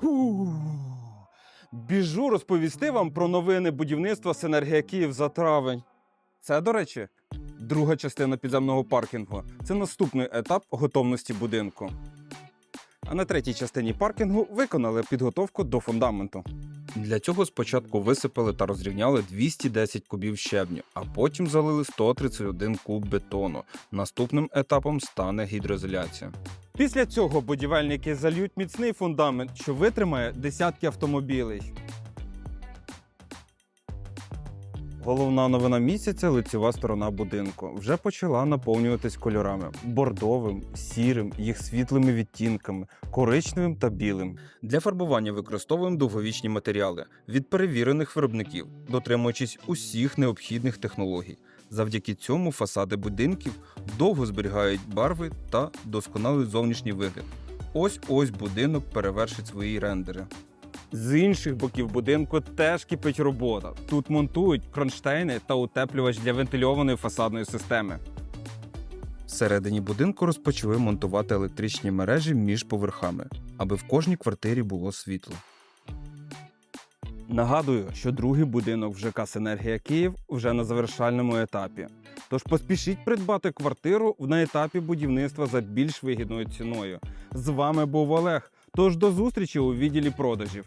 Ху. Біжу розповісти вам про новини будівництва Синергія Київ за травень. Це, до речі, друга частина підземного паркінгу. Це наступний етап готовності будинку. А на третій частині паркінгу виконали підготовку до фундаменту. Для цього спочатку висипали та розрівняли 210 кубів щебню, а потім залили 131 куб бетону. Наступним етапом стане гідроізоляція. Після цього будівельники зальють міцний фундамент, що витримає десятки автомобілей. Головна новина місяця лицева сторона будинку вже почала наповнюватись кольорами бордовим, сірим, їх світлими відтінками, коричневим та білим. Для фарбування використовуємо довговічні матеріали від перевірених виробників, дотримуючись усіх необхідних технологій. Завдяки цьому фасади будинків довго зберігають барви та досконалий зовнішній вигляд. Ось ось будинок перевершить свої рендери. З інших боків будинку теж кипить робота. Тут монтують кронштейни та утеплювач для вентильованої фасадної системи. Всередині будинку розпочали монтувати електричні мережі між поверхами, аби в кожній квартирі було світло. Нагадую, що другий будинок в ЖК Синергія Київ вже на завершальному етапі. Тож поспішіть придбати квартиру на етапі будівництва за більш вигідною ціною. З вами був Олег. Тож до зустрічі у відділі продажів.